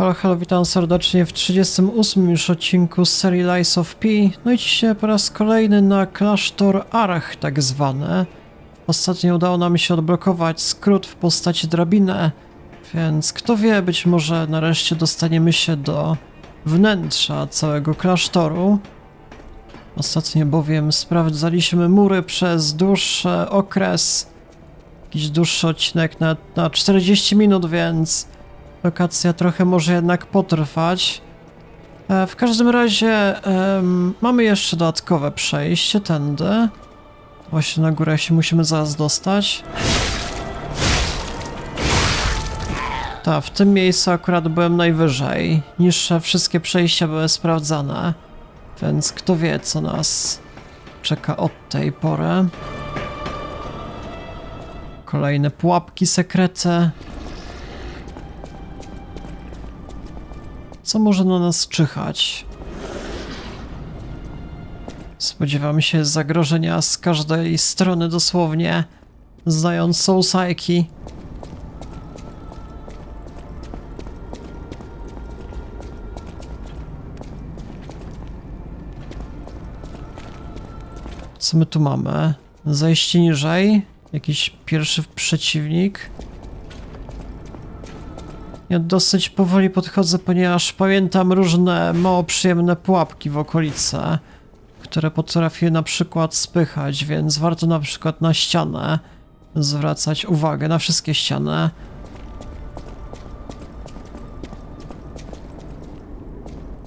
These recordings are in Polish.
Halo, halo, witam serdecznie w 38 już odcinku z serii Lies of P. No i dzisiaj po raz kolejny na klasztor Arch tak zwane. Ostatnio udało nam się odblokować skrót w postaci drabiny, więc kto wie, być może nareszcie dostaniemy się do wnętrza całego klasztoru. Ostatnio bowiem sprawdzaliśmy mury przez dłuższy okres, jakiś dłuższy odcinek na, na 40 minut, więc lokacja trochę może jednak potrwać. E, w każdym razie mamy jeszcze dodatkowe przejście tędy. Właśnie na górę się musimy zaraz dostać. Tak, w tym miejscu akurat byłem najwyżej. Niższe wszystkie przejścia były sprawdzane. Więc kto wie, co nas czeka od tej pory. Kolejne pułapki sekrety. Co może na nas czyhać? Spodziewamy się zagrożenia z każdej strony dosłownie, znając Soulsajki. Co my tu mamy? Zejście niżej? Jakiś pierwszy przeciwnik? Ja dosyć powoli podchodzę, ponieważ pamiętam różne mało przyjemne pułapki w okolicy, które potrafię na przykład spychać, więc warto na przykład na ścianę zwracać uwagę, na wszystkie ściany.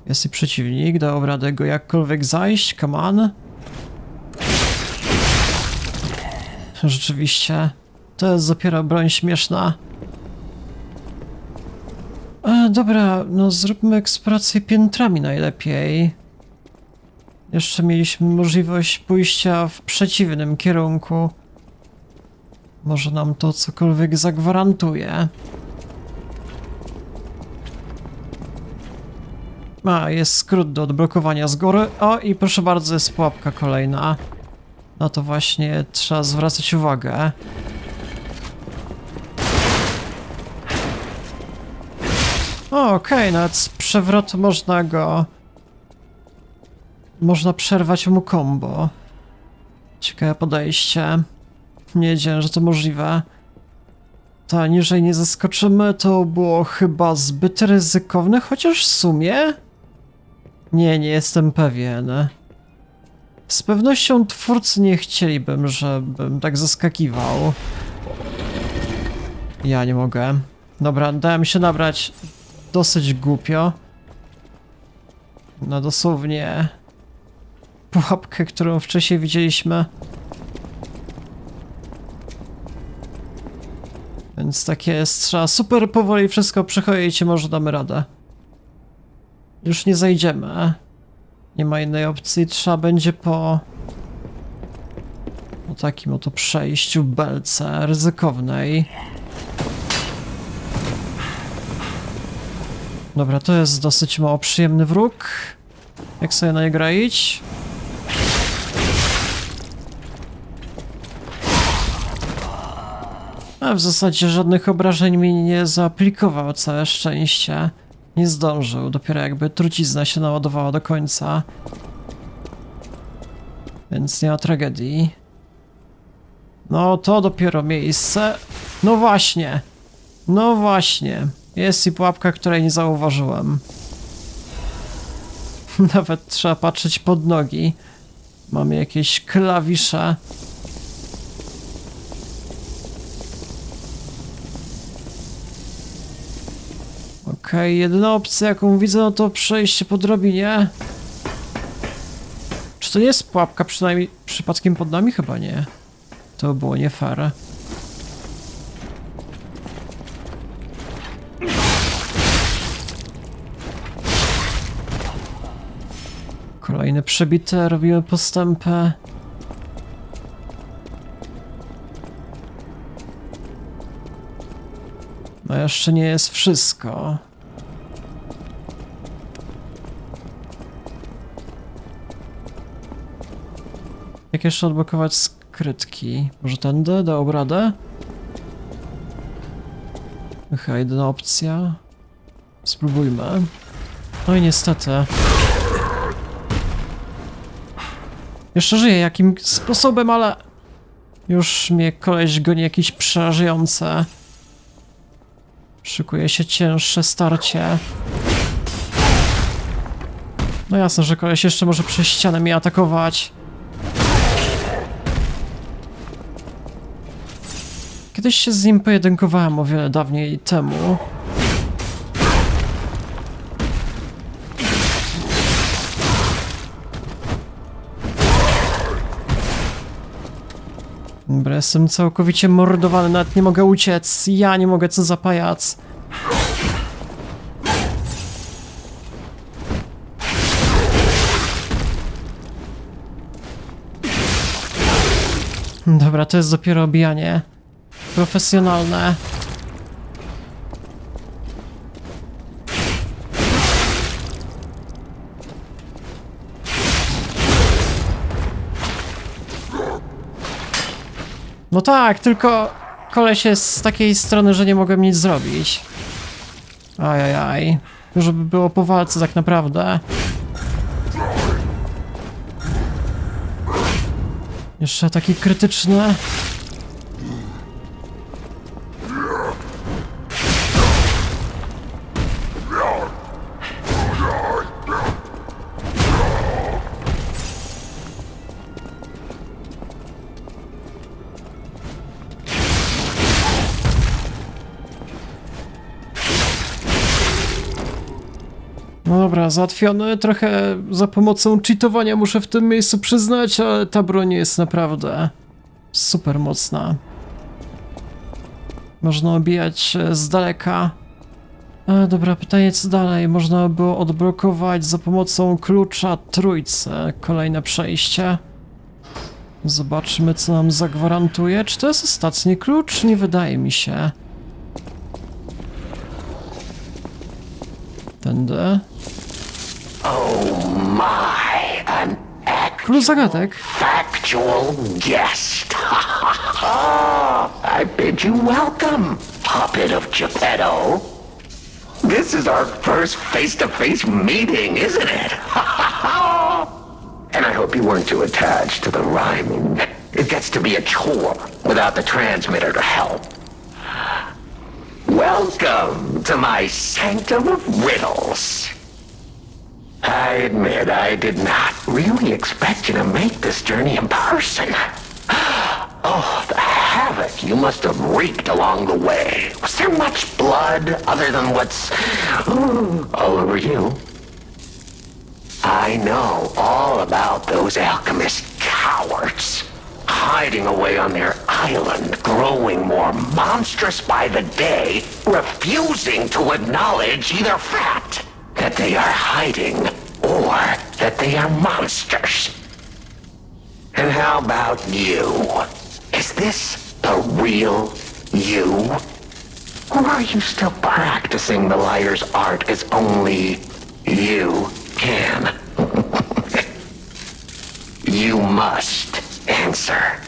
Jest i przeciwnik, dał radę go jakkolwiek zajść, come on. Rzeczywiście, to jest dopiero broń śmieszna. Dobra, no zróbmy eksplorację piętrami najlepiej. Jeszcze mieliśmy możliwość pójścia w przeciwnym kierunku. Może nam to cokolwiek zagwarantuje. A, jest skrót do odblokowania z góry. O, i proszę bardzo, jest pułapka kolejna. Na to właśnie trzeba zwracać uwagę. Okej, nawet z przewrotu można go... Można przerwać mu combo. Ciekawe podejście. Nie wiedziałem, że to możliwe. Ta niżej nie zaskoczymy, to było chyba zbyt ryzykowne, chociaż w sumie... Nie, nie jestem pewien. Z pewnością twórcy nie chcielibym, żebym tak zaskakiwał. Ja nie mogę. Dobra, dałem się nabrać dosyć głupio. No dosłownie pułapkę, którą wcześniej widzieliśmy. Więc takie jest, trzeba super powoli wszystko przechodzić i może damy radę. Już nie zajdziemy. Nie ma innej opcji, trzeba będzie po... po takim oto przejściu belce ryzykownej. Dobra, to jest dosyć mało przyjemny wróg. Jak sobie na niego grać? A w zasadzie żadnych obrażeń mi nie zaaplikował, całe szczęście. Nie zdążył, dopiero jakby trucizna się naładowała do końca. Więc nie ma tragedii. No to dopiero miejsce. No właśnie. No właśnie. Jest i pułapka, której nie zauważyłem. Nawet trzeba patrzeć pod nogi. Mamy jakieś klawisze. Okej, jedyna opcja jaką widzę no to przejście po drabinie. Czy to jest pułapka przynajmniej przypadkiem pod nami? Chyba nie. To było nie fair. Przebite, robimy postępy. No jeszcze nie jest wszystko. Jak jeszcze odblokować skrytki? Może tędy? Dał radę? Chyba jedyna opcja. Spróbujmy. No i niestety. Jeszcze żyję jakim sposobem, ale... Już mnie koleś goni jakieś przerażające. Szykuje się cięższe starcie. No jasne, że koleś jeszcze może przez ścianę mnie atakować. Kiedyś się z nim pojedynkowałem o wiele dawniej temu. Dobra, jestem całkowicie mordowany, nawet nie mogę uciec. Ja nie mogę, co za pajac. Dobra, to jest dopiero obijanie. Profesjonalne. No tak, tylko koleś jest z takiej strony, że nie mogłem nic zrobić. Ajajaj. Żeby było po walce tak naprawdę. Jeszcze taki krytyczny. No dobra, załatwiony. Trochę za pomocą cheatowania muszę w tym miejscu przyznać, ale ta broń jest naprawdę super mocna. Można obijać e, z daleka. E, dobra, pytanie co dalej? Można było odblokować za pomocą klucza trójce kolejne przejście. Zobaczmy co nam zagwarantuje. Czy to jest ostatni klucz? Nie wydaje mi się. Tędy. Oh my, an Klucz zagadek. actual guest. I bid you welcome, puppet of Geppetto. This is our first face-to-face meeting, isn't it? and I hope you weren't too attached to the rhyming. It gets to be a chore without the transmitter to help. Welcome to my sanctum of riddles. I admit I did not really expect you to make this journey in person. Oh, the havoc you must have wreaked along the way. Was there much blood other than what's ooh, all over you? I know all about those alchemist cowards. Hiding away on their island, growing more monstrous by the day, refusing to acknowledge either fact that they are hiding or that they are monsters. And how about you? Is this the real you? Or are you still practicing the liar's art as only you can? you must answer.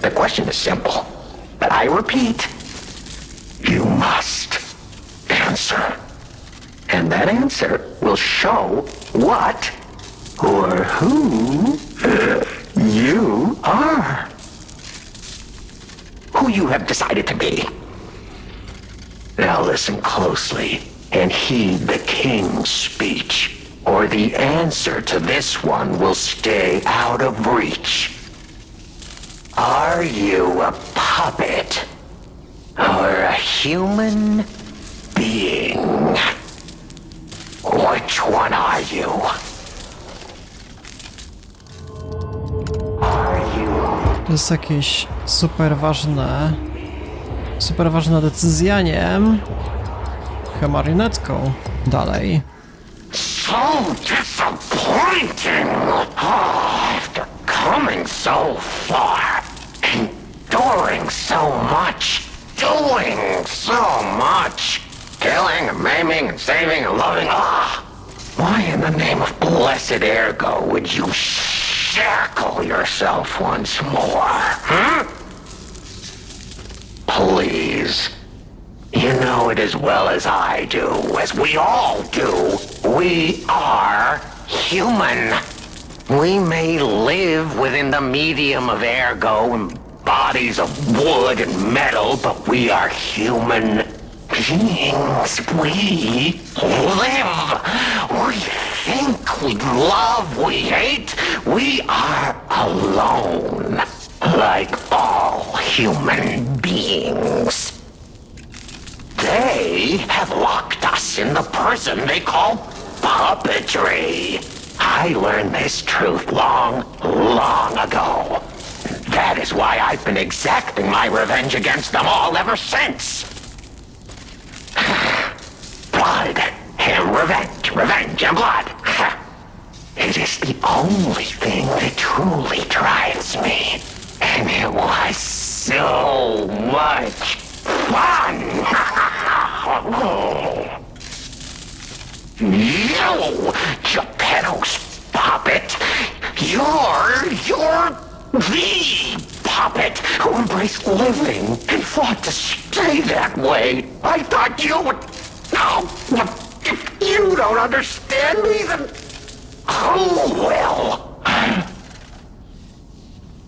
the question is simple, but I repeat, you must answer. And that answer will show what or who you are. Who you have decided to be. Now listen closely and heed the king's speech, or the answer to this one will stay out of reach. Are you a puppet or a human being? Which one are you? To jest jakieś super ważne. Super ważna decyzja, nie? Chyba marionetką. Dalej. so disappointing? Oh, after coming so far, enduring so much, doing so much, killing and maiming and saving and loving, ah, why in the name of blessed ergo would you shackle yourself once more, huh? Please, You know it as well as I do, as we all do. We are human. We may live within the medium of ergo and bodies of wood and metal, but we are human beings. We live. We think, we love, we hate. We are alone, like all human beings. They have locked us in the prison they call puppetry. I learned this truth long, long ago. That is why I've been exacting my revenge against them all ever since. blood and revenge, revenge and blood. It is the only thing that truly drives me. And it was so much fun. You, Geppetto's puppet. You're, you're the puppet who embraced living and fought to stay that way. I thought you would... Oh, if you don't understand me, then... Who will?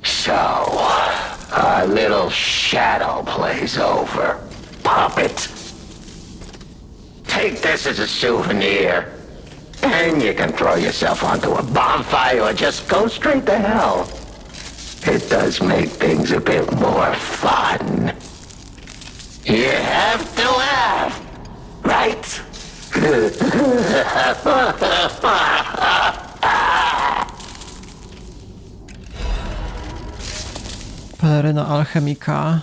So, our little shadow plays over. Puppet. Take this as a souvenir. And you can throw yourself onto a bonfire or just go straight to hell. It does make things a bit more fun. You have to laugh, right? Peleryna alchemika.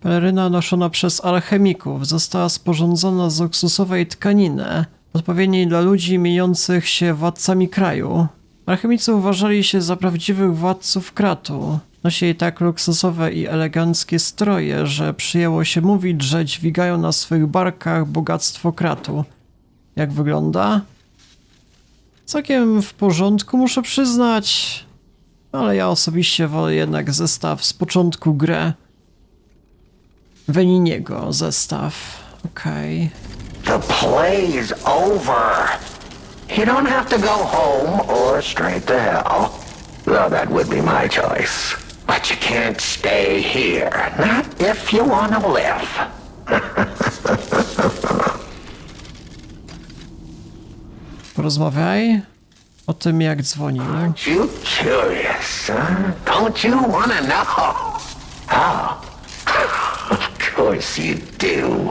Peleryna noszona przez alchemików została sporządzona z luksusowej tkaniny, odpowiedniej dla ludzi mieniących się władcami kraju. Alchemicy uważali się za prawdziwych władców kratu. Nosili tak luksusowe i eleganckie stroje, że przyjęło się mówić, że dźwigają na swych barkach bogactwo kratu. Jak wygląda? Całkiem w porządku, muszę przyznać. Ale ja osobiście wolę jednak zestaw z początku gry. Weniniego zestaw. Okej. The play is over. You don't have to go home or straight to hell. Though that would be my choice. But you can't stay here. Not if you want to live. Porozmawiaj o tym, jak dzwonił. Aren't you curious, huh? Don't you want to know? Oh, of course you do.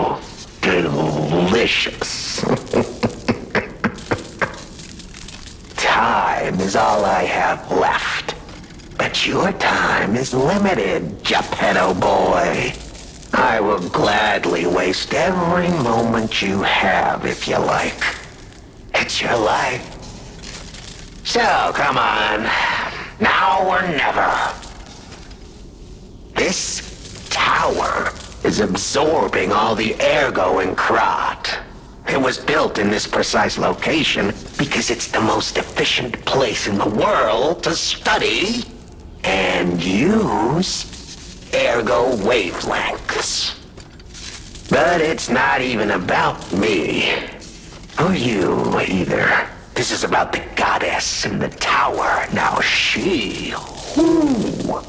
Delicious. time is all I have left. But your time is limited, Geppetto boy. I will gladly waste every moment you have if you like. It's your life. So, come on. Now or never. This tower is absorbing all the air going Krat. It was built in this precise location because it's the most efficient place in the world to study and use ergo wavelengths. But it's not even about me. Or you, either. This is about the goddess in the tower. Now she, who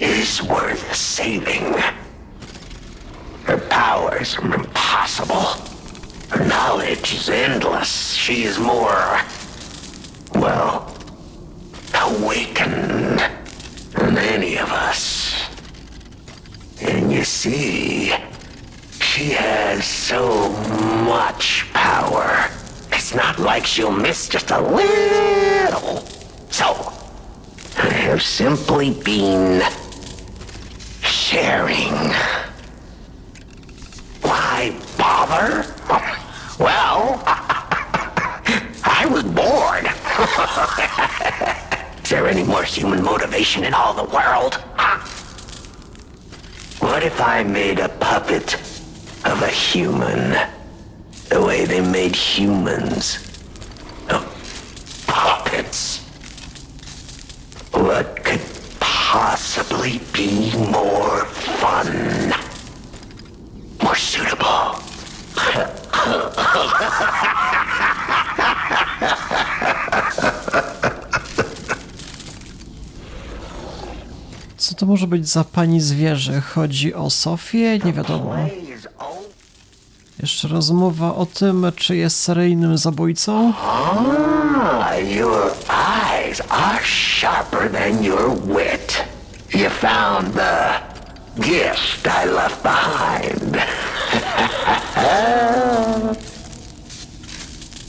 is worth saving. Her powers are impossible. Her knowledge is endless. She is more, well, awakened than any of us. And you see, she has so much power. It's not like she'll miss just a little. So, I have simply been sharing. Why bother? Well, I was bored. Is there any more human motivation in all the world? What if I made a puppet of a human? The way they made humans. Of puppets. What could possibly be more fun? To może być za pani zwierzę? Chodzi o Sofię? Nie wiadomo. Jeszcze rozmowa o tym, czy jest seryjnym zabójcą? Ah.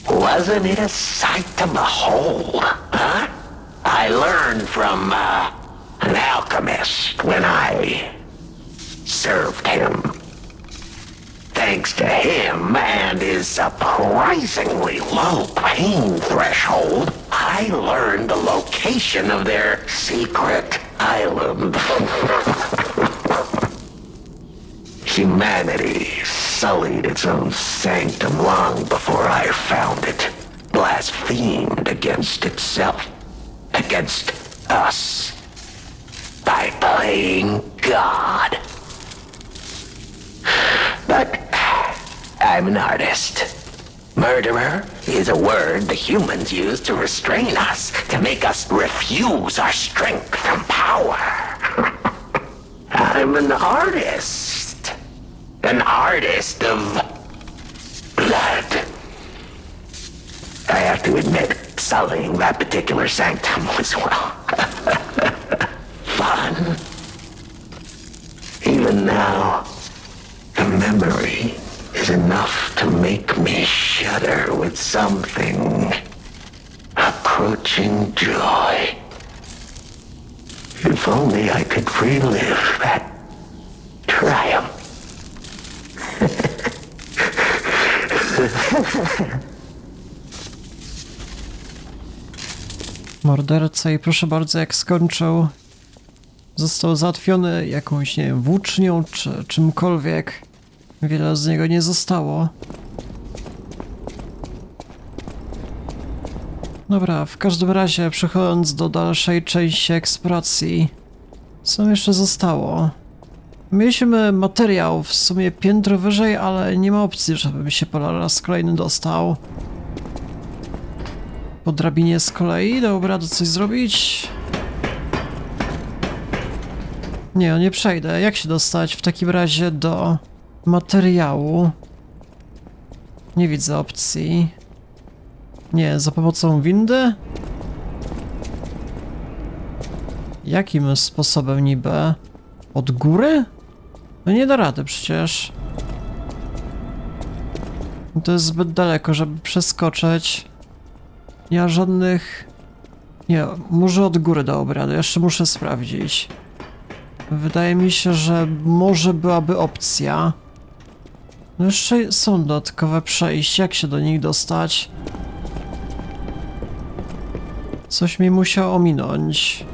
Wasn't it a sight to behold, huh? I learned from uh, alchemist when I served him. Thanks to him and his surprisingly low pain threshold, I learned the location of their secret island. Humanity sullied its own sanctum long before I found it, blasphemed against itself, against us, by playing God. But I'm an artist. Murderer is a word the humans use to restrain us, to make us refuse our strength and power. I'm an artist. An artist of blood. I have to admit, sullying that particular sanctum was, well, Now, the memory is enough to make me shudder with something approaching joy. If only I could relive that triumph. Morderca i proszę bardzo, jak skończył, został załatwiony jakąś, nie wiem, włócznią czy czymkolwiek. Wiele z niego nie zostało. Dobra, w każdym razie, przechodząc do dalszej części eksploracji, co jeszcze zostało? Mieliśmy materiał w sumie piętro wyżej, ale nie ma opcji, żebym się po raz kolejny dostał. Po drabinie z kolei, dobra, to coś zrobić? Nie, no nie przejdę. Jak się dostać w takim razie do materiału? Nie widzę opcji. Nie, za pomocą windy? Jakim sposobem niby? Od góry? No nie da rady przecież. To jest zbyt daleko, żeby przeskoczyć. Nie ma żadnych... Nie, może od góry dałoby radę, jeszcze muszę sprawdzić. Wydaje mi się, że może byłaby opcja. No jeszcze są dodatkowe przejścia, jak się do nich dostać? Coś mi musiał ominąć.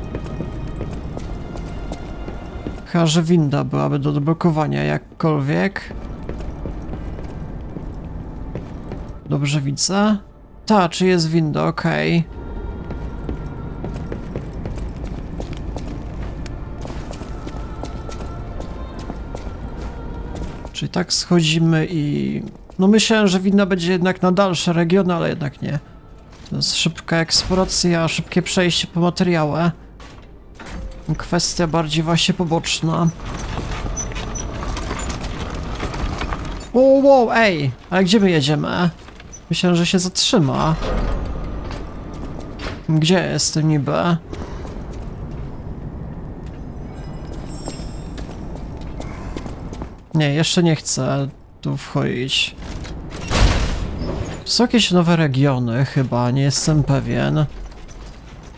Chyba, że winda byłaby do odblokowania jakkolwiek. Dobrze widzę. Ta, czy jest winda, okej. Czyli tak schodzimy i... No myślałem, że winda będzie jednak na dalsze regiony, ale jednak nie. To jest szybka eksploracja, szybkie przejście po materiałę. Kwestia bardziej właśnie poboczna. Wow, wow, ej! Ale gdzie my jedziemy? Myślałem, że się zatrzyma. Gdzie jestem niby? Nie, jeszcze nie chcę tu wchodzić. Są jakieś nowe regiony chyba, nie jestem pewien.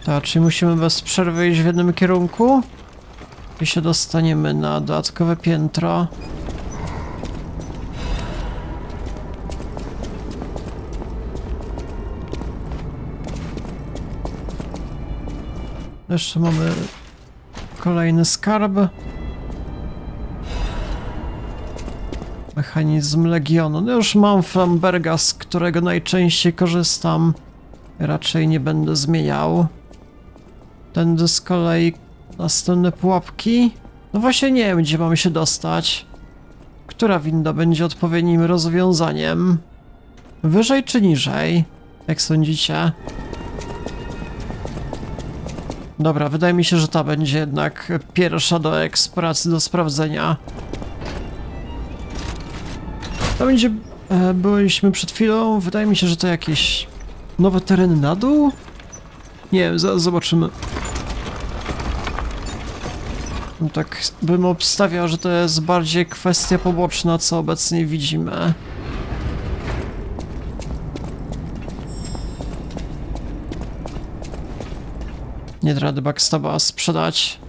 Tak, czyli musimy bez przerwy iść w jednym kierunku? I się dostaniemy na dodatkowe piętro. Jeszcze mamy kolejny skarb. Mechanizm Legionu. No już mam Flamberga, z którego najczęściej korzystam. Raczej nie będę zmieniał. Tędy z kolei następne pułapki. No właśnie nie wiem, gdzie mamy się dostać. Która winda będzie odpowiednim rozwiązaniem? Wyżej czy niżej? Jak sądzicie? Dobra, wydaje mi się, że ta będzie jednak pierwsza do eksploracji, do sprawdzenia. To będzie... E, byliśmy przed chwilą, wydaje mi się, że to jakieś nowe tereny na dół? Nie wiem, zaraz zobaczymy. No Tak bym obstawiał, że to jest bardziej kwestia poboczna, co obecnie widzimy. Nie da rady backstaba sprzedać.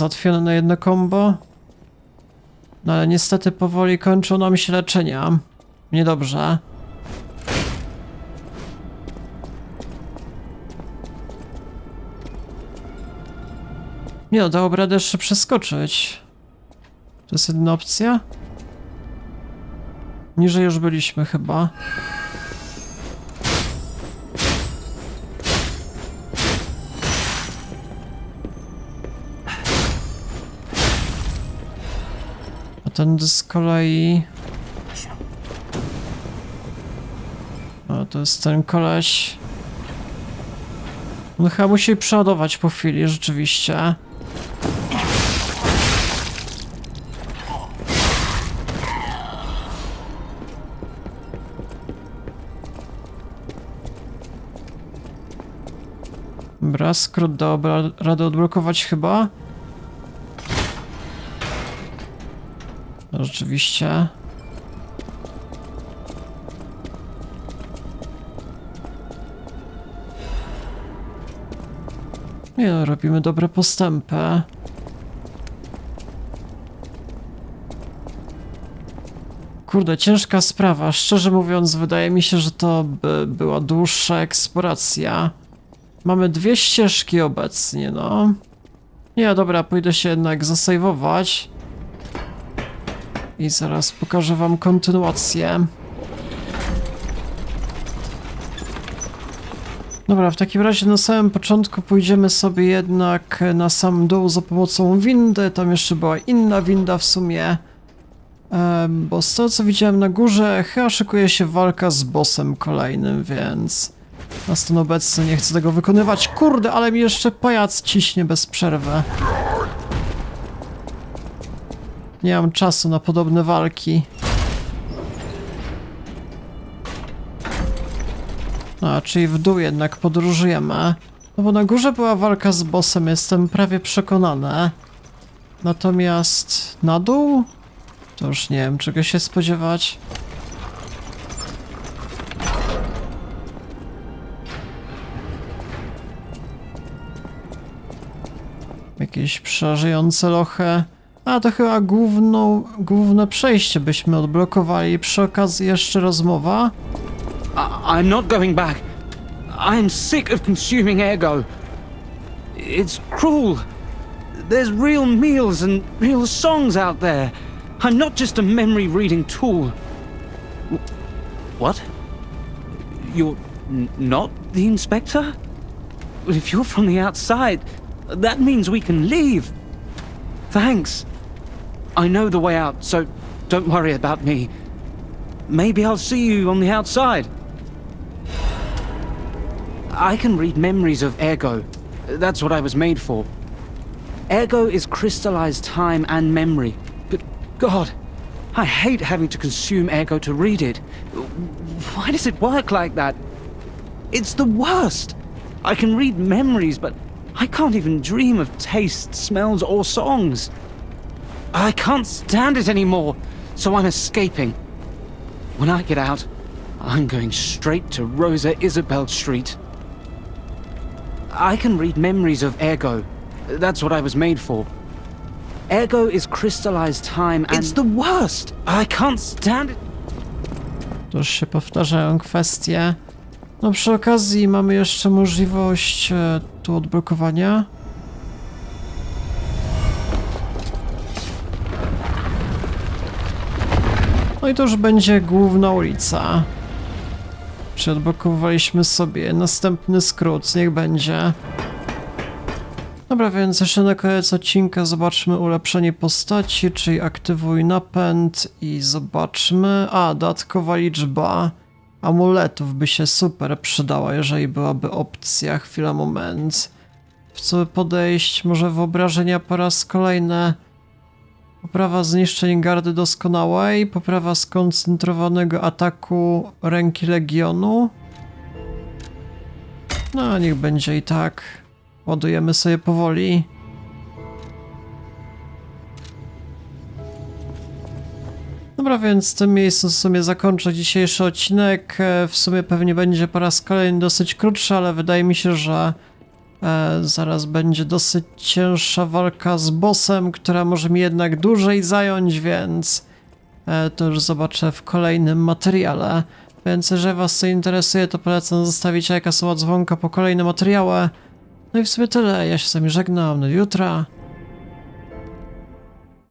Załatwione na jedno combo. No ale niestety powoli kończą nam się leczenia. Niedobrze. Nie no, dałoby radę jeszcze przeskoczyć. To jest jedna opcja? Niżej już byliśmy chyba. A ten z kolei... O, to jest ten koleś. On chyba musi przeładować po chwili, rzeczywiście. Dobra, skrót dałoby ra- radę odblokować chyba. Rzeczywiście. Nie no, robimy dobre postępy. Kurde, ciężka sprawa. Szczerze mówiąc, wydaje mi się, że to by była dłuższa eksploracja. Mamy dwie ścieżki obecnie, no. Nie, dobra, pójdę się jednak zasejwować. I zaraz pokażę wam kontynuację. Dobra, w takim razie na samym początku pójdziemy sobie jednak na sam dół za pomocą windy. Tam jeszcze była inna winda w sumie. Bo z tego co widziałem na górze, chyba szykuje się walka z bossem kolejnym, więc... Na stan obecny nie chcę tego wykonywać. Kurde, ale mi jeszcze pajac ciśnie bez przerwy. Nie mam czasu na podobne walki. A, czyli w dół jednak podróżujemy. No bo na górze była walka z bossem, jestem prawie przekonany. Natomiast na dół? To już nie wiem, czego się spodziewać. Jakieś przerażające lochy. A to chyba główną, główne przejście byśmy odblokowali. Przy okazji jeszcze rozmowa. I- I'm not going back. I'm sick of consuming ergo. It's cruel. There's real meals and real songs out there. I'm not just a memory reading tool. What? You're not the inspector? If you're from the outside, that means we can leave. Thanks. I know the way out, so don't worry about me. Maybe I'll see you on the outside. I can read memories of Ergo. That's what I was made for. Ergo is crystallized time and memory. But God, I hate having to consume Ergo to read it. Why does it work like that? It's the worst. I can read memories, but I can't even dream of tastes, smells, or songs. I can't stand it anymore, so I'm escaping. When I get out, I'm going straight to Rosa Isabel Street. I can read memories of Ergo. That's what I was made for. Ergo is crystallized time and. It's the worst! I can't stand it. To już się powtarzają kwestie. No przy okazji mamy jeszcze możliwość tu odblokowania. I to już będzie główna ulica. Czy odblokowaliśmy sobie następny skrót, niech będzie. Dobra, więc jeszcze na koniec odcinka zobaczmy ulepszenie postaci, czyli aktywuj napęd i zobaczmy... A, dodatkowa liczba amuletów by się super przydała, jeżeli byłaby opcja. Chwila, moment. W co podejść? Może wyobrażenia po raz kolejny. Poprawa zniszczeń gardy doskonałej, poprawa skoncentrowanego ataku ręki Legionu. No, niech będzie i tak. Ładujemy sobie powoli. Dobra, więc w tym miejscu w sumie zakończę dzisiejszy odcinek. E, W sumie pewnie będzie po raz kolejny dosyć krótszy, ale wydaje mi się, że e, zaraz będzie dosyć cięższa walka z bossem, która może mi jednak dłużej zająć, więc e, to już zobaczę w kolejnym materiale. Więc jeżeli was to interesuje, to polecam zostawić lajka, suba, dzwonka po kolejne materiały. No i w sumie tyle. Ja się z wami żegnam. Do jutra.